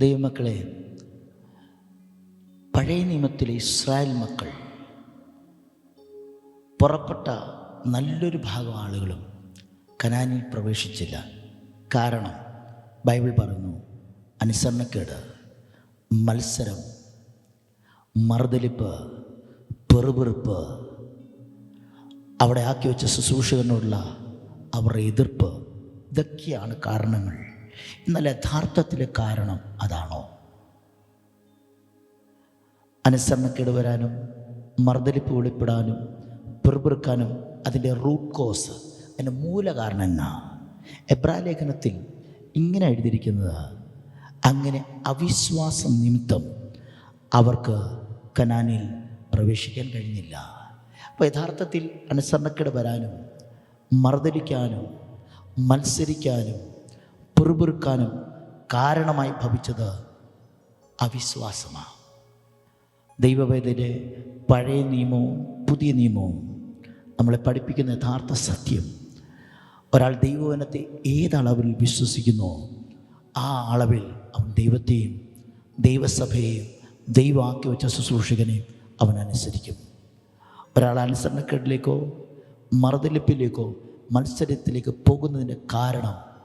ദൈവമക്കളെ പഴയ നിയമത്തിലെ ഇസ്രായേൽ മക്കൾ പുറപ്പെട്ട നല്ലൊരു ഭാഗം ആളുകളും കനാനിൽ പ്രവേശിച്ചില്ല. കാരണം ബൈബിൾ പറഞ്ഞു അനുസരണക്കേട് മത്സരം മറുതലിപ്പ് പെറുപെറുപ്പ് അവിടെ ആക്കി വെച്ച ശുശ്രൂഷകനോടുള്ള അവരുടെ എതിർപ്പ് ഇതൊക്കെയാണ് കാരണങ്ങൾ. എന്നാൽ യഥാർത്ഥത്തിൽ കാരണം അതാണോ? അനുസരണക്കേട് വരാനും മർദ്ദലിപ്പ് വെളിപ്പെടാനും പെറുപെറുക്കാനും അതിന്റെ റൂട്ട് കോസ് അതിന്റെ മൂലകാരണം എന്നാ? എബ്രാ ലേഖനത്തിൽ ഇങ്ങനെ എഴുതിയിരിക്കുന്നത് അങ്ങനെ അവിശ്വാസം നിമിത്തം അവർക്ക് കനാനിൽ പ്രവേശിക്കാൻ കഴിഞ്ഞില്ല. അപ്പോൾ യഥാർത്ഥത്തിൽ അനുസരണക്കേട് വരാനും മർദ്ദലിക്കാനും മത്സരിക്കാനും പെറുപെറുക്കാനും കാരണമായി ഭവിച്ചത് അവിശ്വാസമാണ്. ദൈവവേദയുടെ പഴയ നിയമവും പുതിയ നിയമവും നമ്മളെ പഠിപ്പിക്കുന്ന യഥാർത്ഥ സത്യം ഒരാൾ ദൈവവനത്തെ ഏതളവിൽ വിശ്വസിക്കുന്നു ആ അളവിൽ അവൻ ദൈവത്തെയും ദൈവസഭയെയും ദൈവമാക്കി വെച്ച ശുശ്രൂഷകനെയും അവൻ അനുസരിക്കും. ഒരാൾ അനുസരണക്കേടിലേക്കോ മറുതലിപ്പിലേക്കോ മത്സരത്തിലേക്ക് പോകുന്നതിന്റെ കാരണം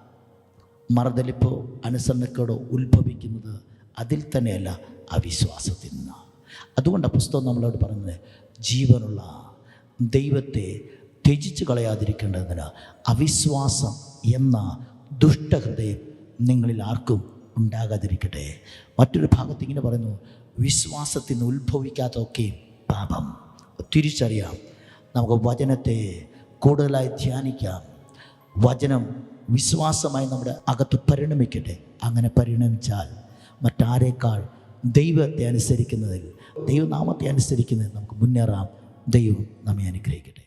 മറുതലിപ്പോ അനുസരണക്കേടോ ഉത്ഭവിക്കുന്നത് അതിൽ തന്നെയല്ല അവിശ്വാസത്തിൽ നിന്ന്. അതുകൊണ്ട് ആ പുസ്തകം നമ്മളോട് പറഞ്ഞത് ജീവനുള്ള ദൈവത്തെ ത്യജിച്ച് കളയാതിരിക്കേണ്ടതിന് അവിശ്വാസം എന്ന ദുഷ്ടഹൃദയം നിങ്ങളിൽ ആർക്കും ഉണ്ടാകാതിരിക്കട്ടെ. മറ്റൊരു ഭാഗത്ത് ഇങ്ങനെ പറയുന്നു വിശ്വാസത്തിൽ നിന്ന് ഉത്ഭവിക്കാത്തൊക്കെ പാപം. തിരിച്ചറിയാം നമുക്ക് വചനത്തെ കൂടുതലായി ധ്യാനിക്കാം. വചനം വിശ്വാസമായി നമ്മുടെ അകത്ത് പരിണമിക്കട്ടെ. അങ്ങനെ പരിണമിച്ചാൽ മറ്റാരേക്കാൾ ദൈവത്തെ അനുസരിക്കുന്നതിൽ ദൈവനാമത്തെ അനുസരിക്കുന്നതിൽ നമുക്ക് മുന്നേറാം. ദൈവം നമ്മെ അനുഗ്രഹിക്കട്ടെ.